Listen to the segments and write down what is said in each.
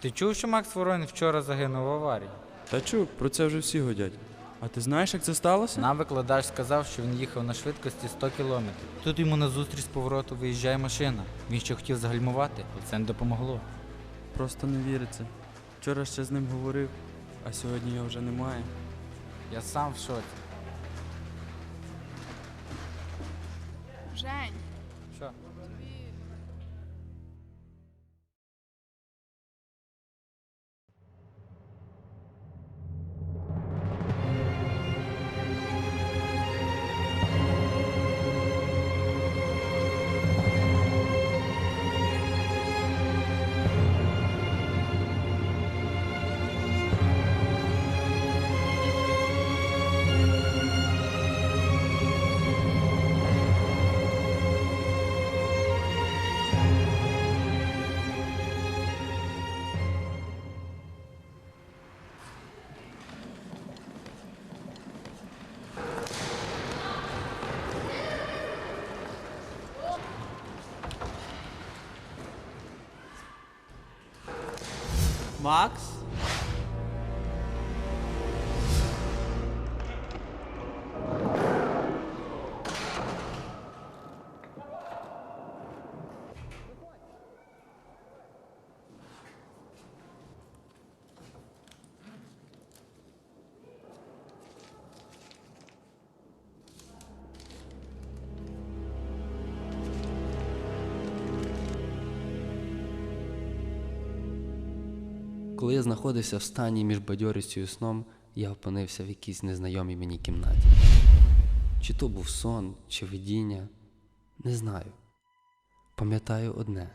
Ти чув, що Макс Воронін вчора загинув в аварії? Та чув, про це вже всі годять. А ти знаєш, як це сталося? Нам викладач сказав, що він їхав на швидкості 100 кілометрів. Тут йому назустріч з повороту виїжджає машина. Він ще хотів загальмувати, але це не допомогло. Просто не віриться. Вчора ще з ним говорив, а сьогодні його вже немає. Я сам в шоці. Жень, Макс? Коли я знаходився в стані між бадьорістю і сном, я опинився в якійсь незнайомій мені кімнаті. Чи то був сон, чи видіння, не знаю. Пам'ятаю одне: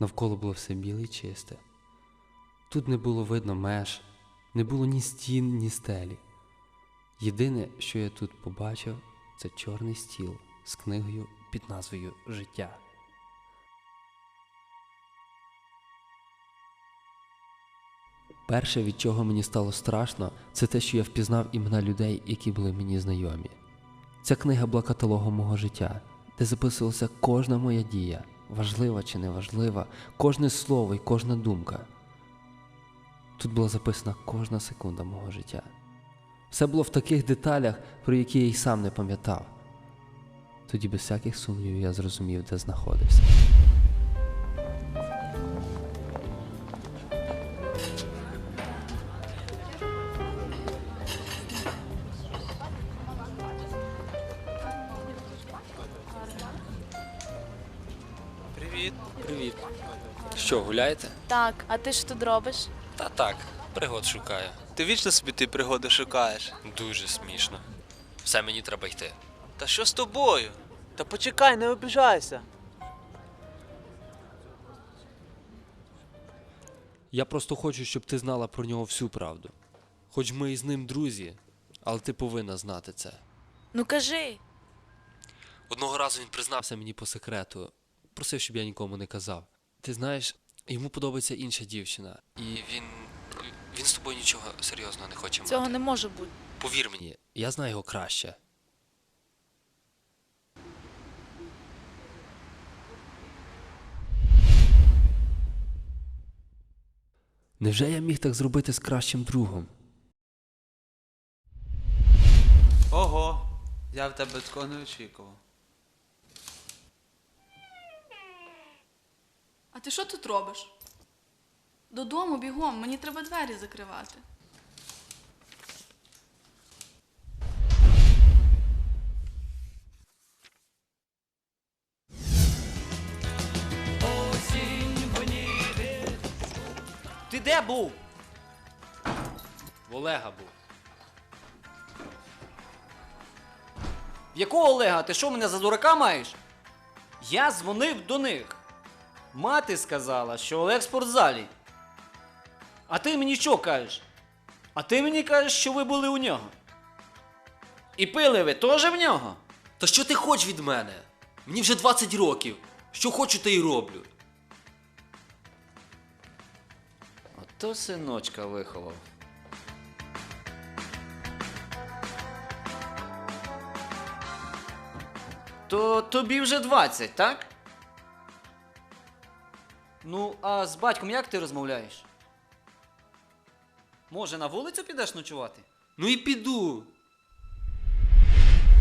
навколо було все біле й чисте. Тут не було видно меж, не було ні стін, ні стелі. Єдине, що я тут побачив, це чорний стіл з книгою під назвою Життя. Перше, від чого мені стало страшно, це те, що я впізнав імена людей, які були мені знайомі. Ця книга була каталогом мого життя, де записувалася кожна моя дія, важлива чи неважлива, кожне слово і кожна думка. Тут була записана кожна секунда мого життя. Все було в таких деталях, про які я й сам не пам'ятав. Тоді без всяких сумнівів я зрозумів, де знаходився. Що, гуляєте? так, а ти що тут робиш? Та так, пригод шукаю. Ти вічно собі ти пригоди шукаєш. Дуже смішно. Все мені треба йти. Та що з тобою? Та почекай, не обіжайся. Я просто хочу, щоб ти знала про нього всю правду. Хоч ми із ним друзі, але ти повинна знати це. Ну кажи. Одного разу він признався мені по секрету, просив, щоб я нікому не казав. Ти знаєш, йому подобається інша дівчина, і він. він з тобою нічого серйозного не хоче Цього мати. не може бути. Повір мені, я знаю його краще. Невже я міг так зробити з кращим другом? Ого, я в тебе такого не очікував. А ти що тут робиш? Додому бігом, мені треба двері закривати. Ти де був? В Олега був. В якого Олега? Ти що мене за дурака маєш? Я дзвонив до них. Мати сказала, що Олег в спортзалі. А ти мені що кажеш? А ти мені кажеш, що ви були у нього. І пили ви теж в нього? Та що ти хочеш від мене? Мені вже 20 років. Що хочу, те й роблю. Ото синочка виховав. То тобі вже 20, так? Ну, а з батьком як ти розмовляєш? Може, на вулицю підеш ночувати? Ну і піду.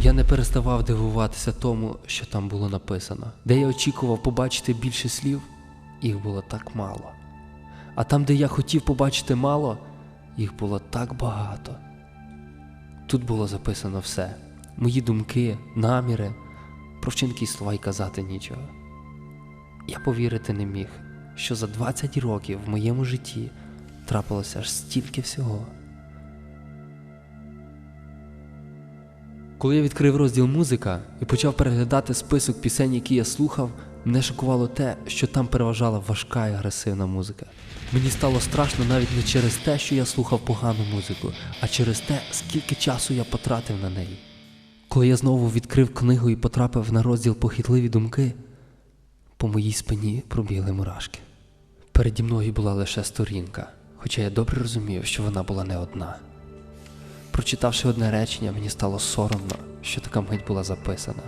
Я не переставав дивуватися тому, що там було написано. Де я очікував побачити більше слів, їх було так мало. А там, де я хотів побачити мало, їх було так багато. Тут було записано все: мої думки, наміри, про вчинки слова й казати нічого. Я повірити не міг, що за 20 років в моєму житті трапилося аж стільки всього. Коли я відкрив розділ музика і почав переглядати список пісень, які я слухав, мене шокувало те, що там переважала важка і агресивна музика. Мені стало страшно навіть не через те, що я слухав погану музику, а через те, скільки часу я потратив на неї. Коли я знову відкрив книгу і потрапив на розділ похитливі думки, по моїй спині пробігли мурашки. Переді мною була лише сторінка, хоча я добре розумів, що вона була не одна. Прочитавши одне речення, мені стало соромно, що така мить була записана.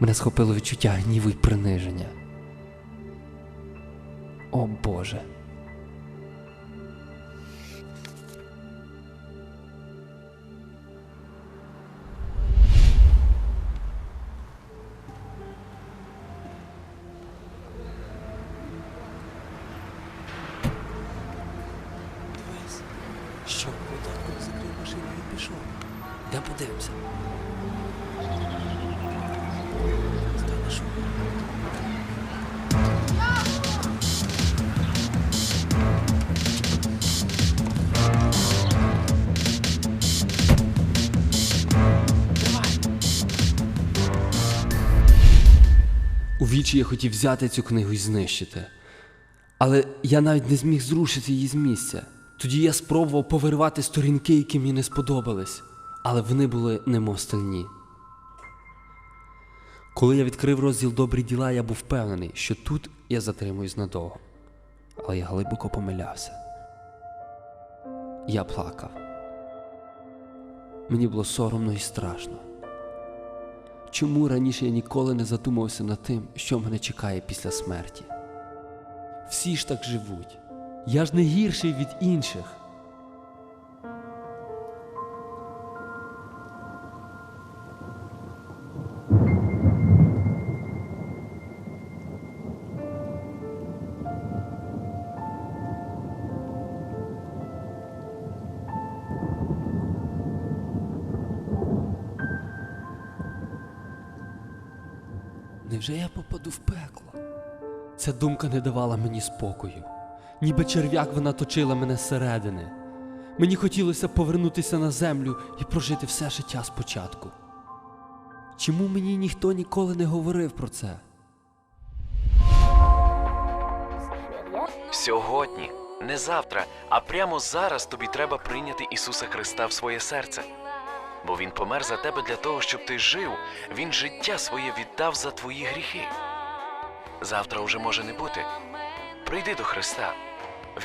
Мене схопило відчуття гніву й приниження. О Боже. Подивимося? У вічі я хотів взяти цю книгу і знищити. Але я навіть не зміг зрушити її з місця. Тоді я спробував повиривати сторінки, які мені не сподобались, але вони були немов стальні. Коли я відкрив розділ добрі діла, я був впевнений, що тут я затримуюсь надовго. Але я глибоко помилявся. Я плакав. Мені було соромно і страшно. Чому раніше я ніколи не задумався над тим, що мене чекає після смерті? Всі ж так живуть. Я ж не гірший від інших. Невже я попаду в пекло? Ця думка не давала мені спокою. Ніби черв'як вона точила мене зсередини. Мені хотілося повернутися на землю і прожити все життя спочатку. Чому мені ніхто ніколи не говорив про це? Сьогодні, не завтра, а прямо зараз тобі треба прийняти Ісуса Христа в своє серце. Бо Він помер за тебе для того, щоб ти жив, Він життя своє віддав за твої гріхи. Завтра уже може не бути. Прийди до Христа,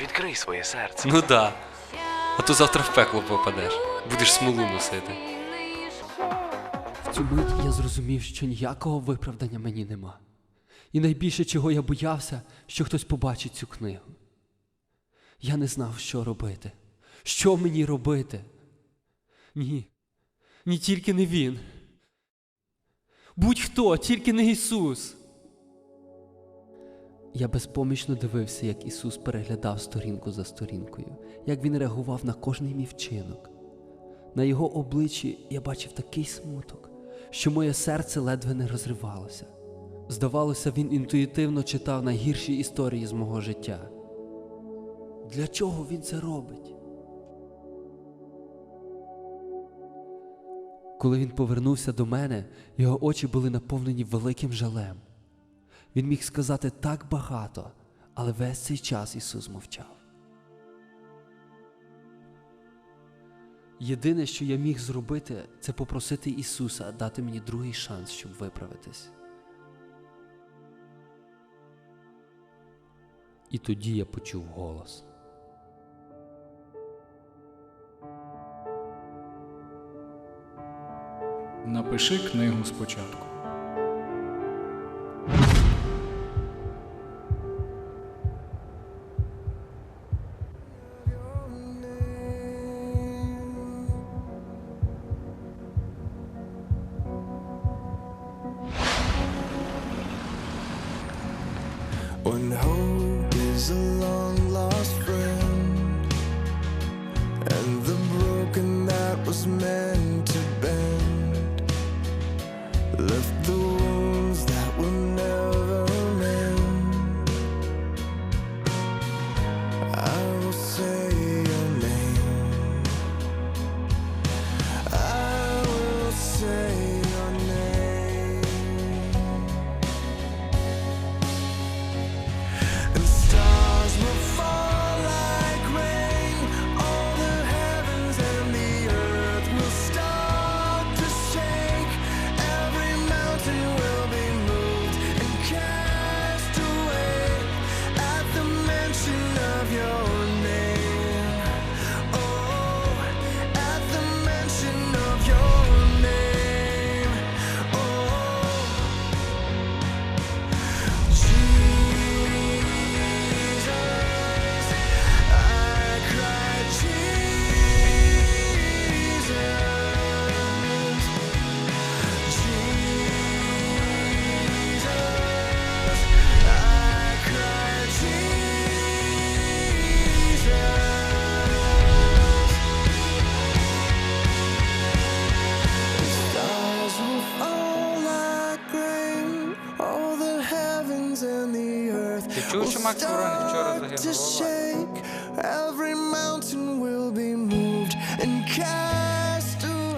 відкрий своє серце. Ну да. А то завтра в пекло попадеш. Будеш смолу носити. В цю мить я зрозумів, що ніякого виправдання мені нема. І найбільше, чого я боявся, що хтось побачить цю книгу. Я не знав, що робити. Що мені робити? Ні. Ні тільки не він. Будь-хто, тільки не Ісус. Я безпомічно дивився, як Ісус переглядав сторінку за сторінкою, як Він реагував на кожний мій вчинок. На його обличчі я бачив такий смуток, що моє серце ледве не розривалося. Здавалося, він інтуїтивно читав найгірші історії з мого життя. Для чого він це робить? Коли він повернувся до мене, його очі були наповнені великим жалем. Він міг сказати так багато, але весь цей час Ісус мовчав. Єдине, що я міг зробити, це попросити Ісуса дати мені другий шанс, щоб виправитись. І тоді я почув голос. Напиши книгу спочатку. When hope is a long lost friend, and the broken that was meant to bend. left the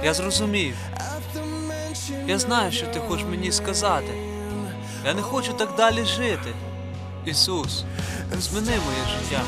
Я зрозумів. Я знаю, що ти хочеш мені сказати. Я не хочу так далі жити. Ісус, зміни моє життя.